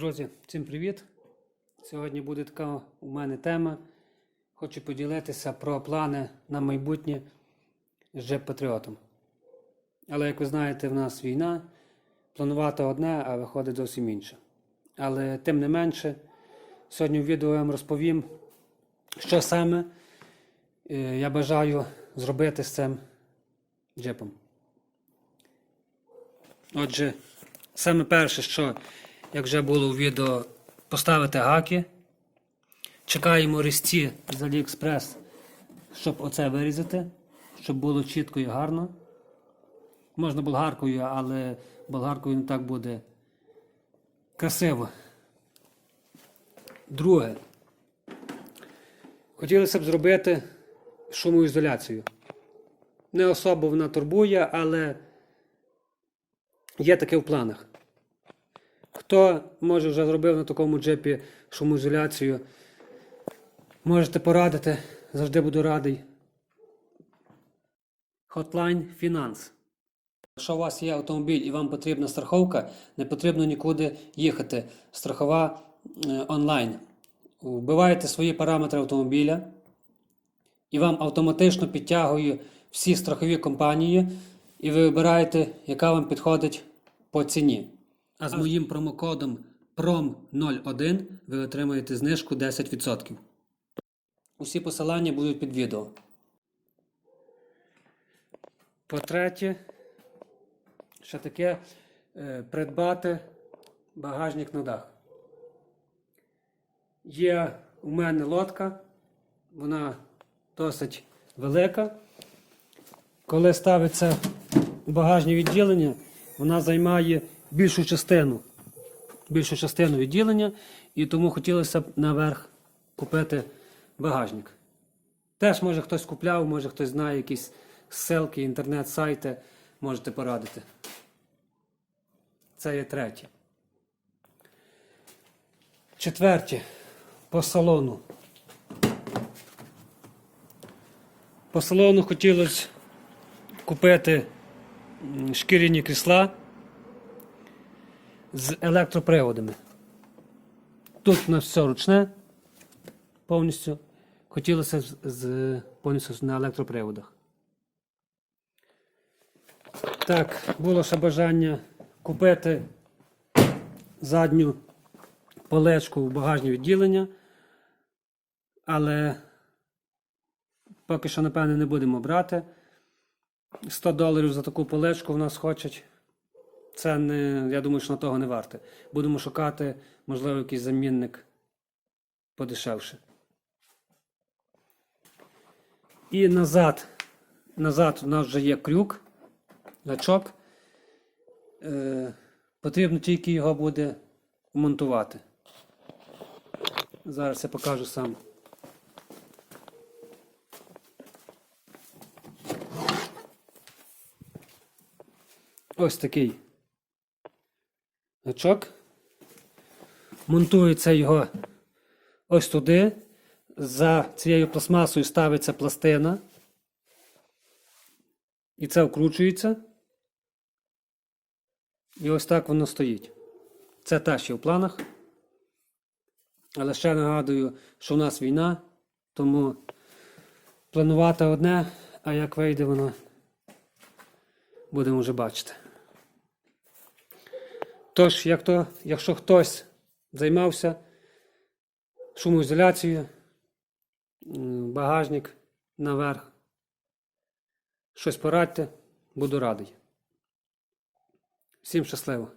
Друзі, всім привіт! Сьогодні буде така у мене тема. Хочу поділитися про плани на майбутнє з Джеп Патріотом. Але, як ви знаєте, в нас війна. Планувати одне, а виходить зовсім інше. Але тим не менше, сьогодні в відео я вам розповім, що саме е, я бажаю зробити з цим джепом. Отже, саме перше, що, як вже було у відео, поставити гаки. Чекаємо різці з AliExpress, щоб оце вирізати, щоб було чітко і гарно. Можна болгаркою, але болгаркою не так буде красиво. Друге. Хотілося б зробити шумоізоляцію. Не особо вона турбує, але є таке в планах. Хто може вже зробив на такому джепі шумоізоляцію, можете порадити, завжди буду радий. Hotline Finance. Якщо у вас є автомобіль і вам потрібна страховка, не потрібно нікуди їхати. Страхова е, онлайн. Вбиваєте свої параметри автомобіля, і вам автоматично підтягує всі страхові компанії, і ви вибираєте, яка вам підходить по ціні. А з моїм промокодом PROM01 ви отримаєте знижку 10%. Усі посилання будуть під відео. По-третє, ще таке е, придбати багажник на дах. Є у мене лодка, вона досить велика. Коли ставиться багажне відділення, вона займає більшу частину, більшу частину відділення, і тому хотілося б наверх купити багажник. Теж може хтось купляв, може хтось знає якісь ссылки, інтернет-сайти, можете порадити. Це є третє. Четверте. По салону. По салону хотілося купити шкіряні крісла з електроприводами. Тут у нас все ручне повністю. Хотілося з, з повністю на електроприводах. Так, було ще бажання купити задню полечку в багажне відділення, але поки що, напевне, не будемо брати. 100 доларів за таку полечку в нас хочуть. Це не, я думаю, що на того не варте. Будемо шукати, можливо, якийсь замінник подешевше. І назад. Назад у нас вже є крюк, гачок. Е, потрібно тільки його буде монтувати. Зараз я покажу сам. Ось такий гачок. Монтується його ось туди. За цією пластмасою ставиться пластина. І це вкручується. І ось так воно стоїть. Це теж ще в планах. Але ще нагадую, що в нас війна, тому планувати одне, а як вийде воно, будемо вже бачити. Тож, як то, якщо хтось займався шумоізоляцією, багажник наверх, щось порадьте, буду радий. Всім щасливо!